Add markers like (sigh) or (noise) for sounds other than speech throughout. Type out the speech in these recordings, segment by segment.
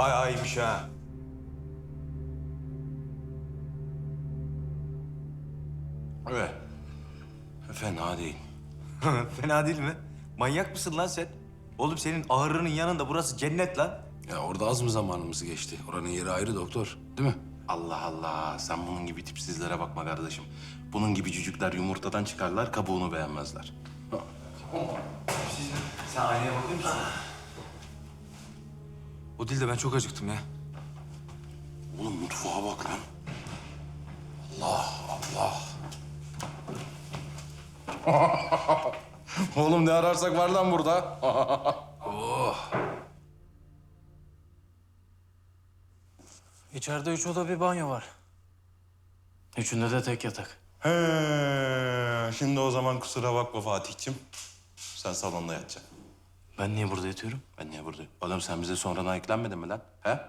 Bayağı iyiymiş ha. Evet. Fena değil. (laughs) Fena değil mi? Manyak mısın lan sen? Oğlum senin ağrının yanında burası cennet lan. Ya orada az mı zamanımız geçti? Oranın yeri ayrı doktor, değil mi? Allah Allah. Sen bunun gibi tipsizlere bakma kardeşim. Bunun gibi cücükler yumurtadan çıkarlar, kabuğunu beğenmezler. Sen aynaya bakıyor musun? O değil de ben çok acıktım ya. Oğlum mutfağa bak lan. (laughs) Oğlum ne ararsak var lan burada. İçeride üç oda bir banyo var. Üçünde de tek yatak. He, şimdi o zaman kusura bakma Fatih'cim. Sen salonda yatacaksın. Ben niye burada yatıyorum? Ben niye buradayım? Oğlum sen bize sonradan eklenmedin mi lan? He?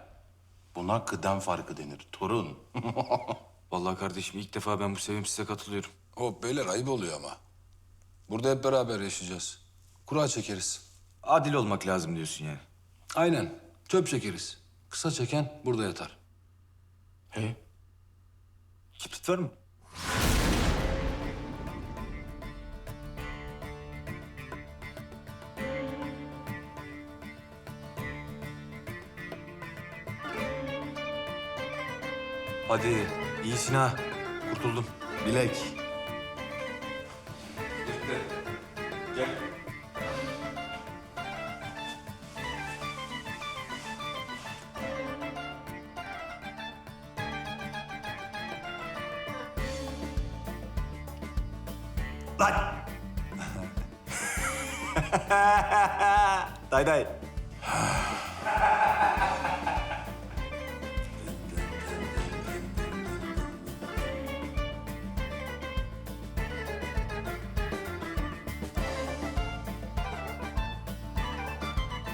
Buna kıdem farkı denir. Torun. (laughs) Vallahi kardeşim ilk defa ben bu sevim size katılıyorum. Hop beyler ayıp oluyor ama. Burada hep beraber yaşayacağız. Kura çekeriz. Adil olmak lazım diyorsun yani. Aynen. Çöp çekeriz. Kısa çeken burada yatar. He? Kibrit var mı? Hadi iyisin ha. Kurtuldum. Bilek. Gel. Lan! (laughs) day day. (laughs)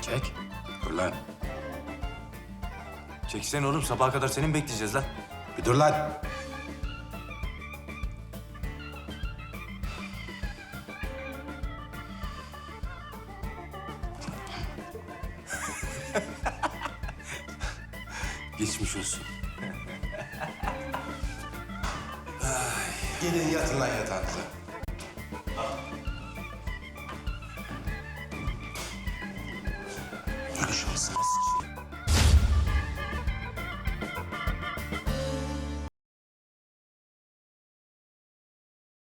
Çek. dur lan. Çekilsene oğlum sabaha kadar seni mi bekleyeceğiz lan? Bir dur lan. (laughs) Geçmiş olsun. Gelin yatın lan yatağınıza. konuşmasınız.